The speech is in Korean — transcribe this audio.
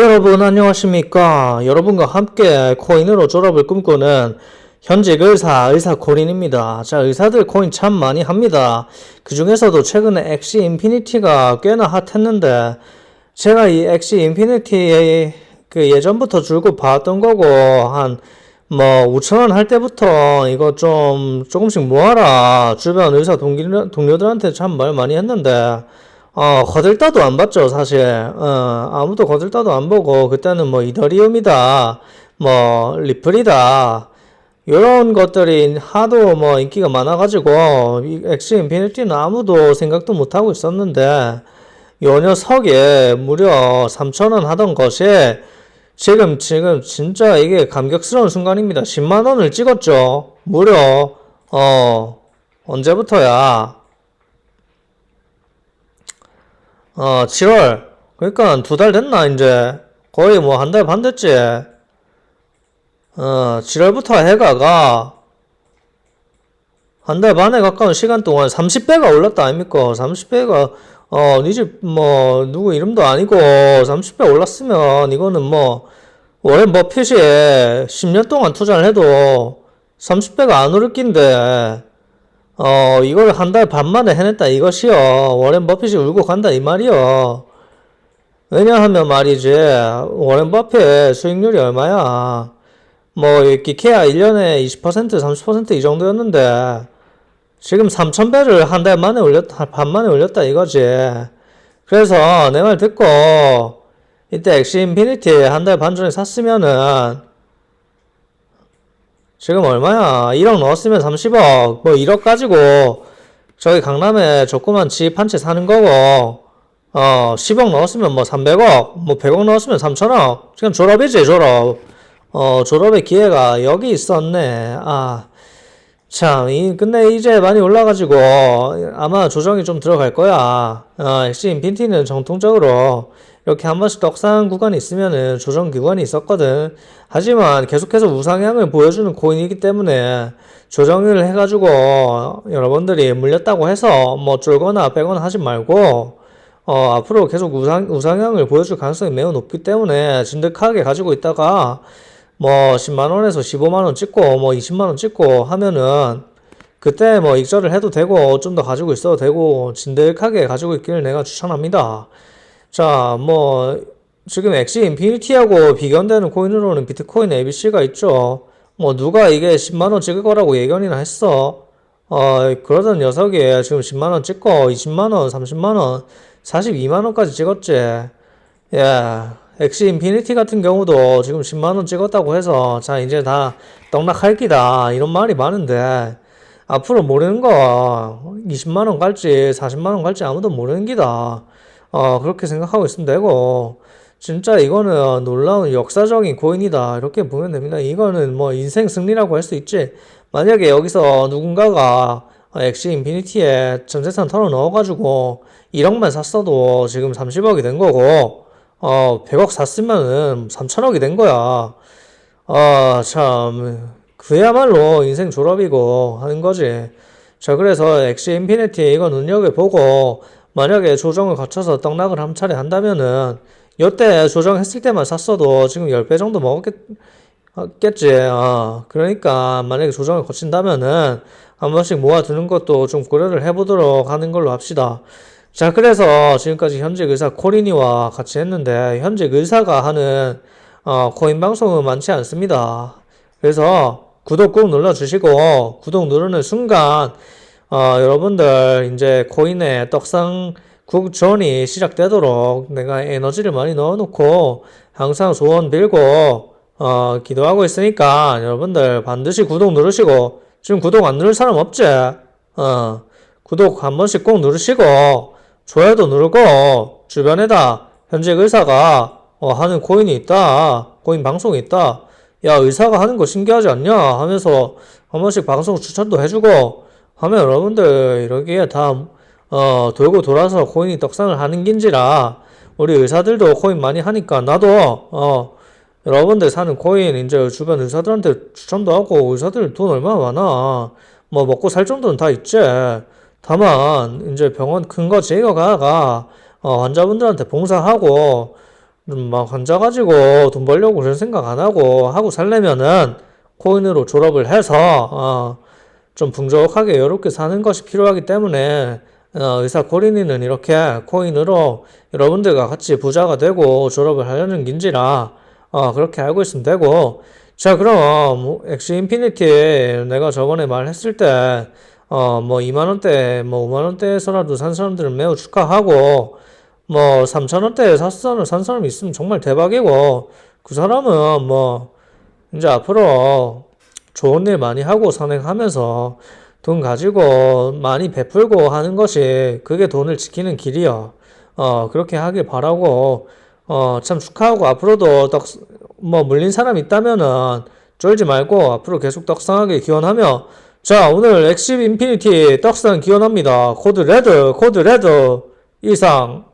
여러분 안녕하십니까? 여러분과 함께 코인으로 졸업을 꿈꾸는 현직 의사 의사 코린입니다. 자 의사들 코인 참 많이 합니다. 그 중에서도 최근에 엑시 인피니티가 꽤나 핫했는데 제가 이 엑시 인피니티 그 예전부터 줄곧 봐왔던 거고 한 뭐 5천원 할 때부터 이거 좀 조금씩 모아라 주변 의사 동기, 동료들한테 참 말 많이 했는데 어, 거들떠도 안 봤죠, 사실. 어, 아무도 거들떠도 안 보고, 그때는 뭐, 이더리움이다, 뭐, 리플이다, 이런 것들이 하도 뭐, 인기가 많아가지고, 이 엑시 인피니티는 아무도 생각도 못하고 있었는데, 요 녀석이 무려 3,000원 하던 것이, 지금, 지금, 진짜 이게 감격스러운 순간입니다. 10만원을 찍었죠. 무려, 어, 언제부터야? 어, 7월. 그러니까 두 달 됐나, 이제. 거의 뭐 한 달 반 됐지. 어, 7월부터 해가가 한 달 반에 가까운 시간 동안 30배가 올랐다 아닙니까? 30배가, 어, 니 집, 뭐, 누구 이름도 아니고 30배 올랐으면 이거는 뭐, 워렌 버핏이 10년 동안 투자를 해도 30배가 안 오를 낀데, 어, 이걸 한 달 반 만에 해냈다 이것이요. 워렌 버핏이 울고 간다 이 말이요. 왜냐하면 말이지, 워렌 버핏 수익률이 얼마야? 뭐, 이렇게 케아 1년에 20%, 30%이 정도였는데, 지금 3,000배를 한 달 만에 올렸다, 반 만에 올렸다 이거지. 그래서 내 말 듣고, 이때 엑시 인피니티 한 달 반 전에 샀으면은, 지금 얼마야? 1억 넣었으면 30억, 뭐 1억 가지고 저기 강남에 조그만 집 한 채 사는 거고, 어, 10억 넣었으면 뭐 300억, 뭐 100억 넣었으면 3천억. 지금 졸업이지, 졸업. 어, 졸업의 기회가 여기 있었네. 아, 참, 이, 근데 이제 많이 올라가지고 아마 조정이 좀 들어갈 거야. 어, 엑시인 빈티는 정통적으로 이렇게 한 번씩 떡상 구간이 있으면은 조정 구간이 있었거든. 하지만 계속해서 우상향을 보여주는 코인이기 때문에 조정을 해가지고 여러분들이 물렸다고 해서 뭐 쫄거나 빼거나 하지 말고 어, 앞으로 계속 우상, 우상향을 보여줄 가능성이 매우 높기 때문에 진득하게 가지고 있다가 뭐 10만원에서 15만원 찍고 뭐 20만원 찍고 하면은 그때 뭐 익절을 해도 되고 좀 더 가지고 있어도 되고 진득하게 가지고 있기를 내가 추천합니다. 자, 뭐 지금 엑시 인피니티하고 비견되는 코인으로는 비트코인 ABC가 있죠. 뭐 누가 이게 10만 원 찍을 거라고 예견이나 했어. 어, 그러던 녀석이 지금 10만 원 찍고 20만 원, 30만 원, 42만 원까지 찍었지. 예. 엑시 인피니티 같은 경우도 지금 10만 원 찍었다고 해서 자, 이제 다 떡락할 기다. 이런 말이 많은데 앞으로 모르는 거 20만 원 갈지 40만 원 갈지 아무도 모르는 기다. 어, 그렇게 생각하고 있으면 되고, 진짜 이거는 놀라운 역사적인 코인이다. 이렇게 보면 됩니다. 이거는 뭐 인생 승리라고 할 수 있지. 만약에 여기서 누군가가 엑시 인피니티에 전 재산 털어 넣어가지고 1억만 샀어도 지금 30억이 된 거고, 어, 100억 샀으면은 3천억이 된 거야. 아, 참, 그야말로 인생 졸업이고 하는 거지. 자, 그래서 엑시 인피니티 이거 눈여겨보고, 만약에 조정을 거쳐서 떡락을 한 차례 한다면은 요때 조정했을 때만 샀어도 지금 10배 정도 먹었겠지. 어, 그러니까 만약에 조정을 거친다면은 한 번씩 모아두는 것도 좀 고려를 해보도록 하는 걸로 합시다. 자, 그래서 지금까지 현직 의사 코리니와 같이 했는데 현직 의사가 하는 어, 코인 방송은 많지 않습니다. 그래서 구독 꼭 눌러주시고 구독 누르는 순간 어, 여러분들 이제 코인의 떡상 국전이 시작되도록 내가 에너지를 많이 넣어놓고 항상 소원 빌고 어, 기도하고 있으니까 여러분들 반드시 구독 누르시고 지금 구독 안 누를 사람 없지? 어, 구독 한 번씩 꼭 누르시고 좋아요도 누르고 주변에다 현직 의사가 어, 하는 코인이 있다 코인 방송이 있다 야 의사가 하는 거 신기하지 않냐? 하면서 한 번씩 방송 추천도 해주고 하면 여러분들 이러기에 다 어, 돌고 돌아서 코인이 떡상을 하는 긴지라 우리 의사들도 코인 많이 하니까 나도 어, 여러분들 사는 코인 이제 주변 의사들한테 추천도 하고 의사들 돈 얼마나 많아? 뭐 먹고 살 정도는 다 있지 다만 이제 병원 큰거 제거가가 어, 환자분들한테 봉사하고 음, 막 혼자 가지고 돈 벌려고 그런 생각 안 하고 하고 살려면은 코인으로 졸업을 해서 어, 좀 풍족하게 여유롭게 사는 것이 필요하기 때문에 어, 의사 코린이는 이렇게 코인으로 여러분들과 같이 부자가 되고 졸업을 하려는 긴지라 어, 그렇게 알고 있으면 되고. 자 그럼 엑시 인피니티 내가 저번에 말했을 때 어, 뭐 2만 원대 뭐 5만 원대에서라도 산 사람들은 매우 축하하고 뭐 3천 원대에 샀어 산 사람 있으면 정말 대박이고 그 사람은 뭐 이제 앞으로 좋은 일 많이 하고 선행하면서 돈 가지고 많이 베풀고 하는 것이 그게 돈을 지키는 길이요. 어, 그렇게 하길 바라고, 어, 참 축하하고 앞으로도 떡, 뭐 물린 사람 있다면은 쫄지 말고 앞으로 계속 떡상하게 기원하며 자, 오늘 엑시 인피니티 떡상 기원합니다. 코드 레드, 코드 레드 이상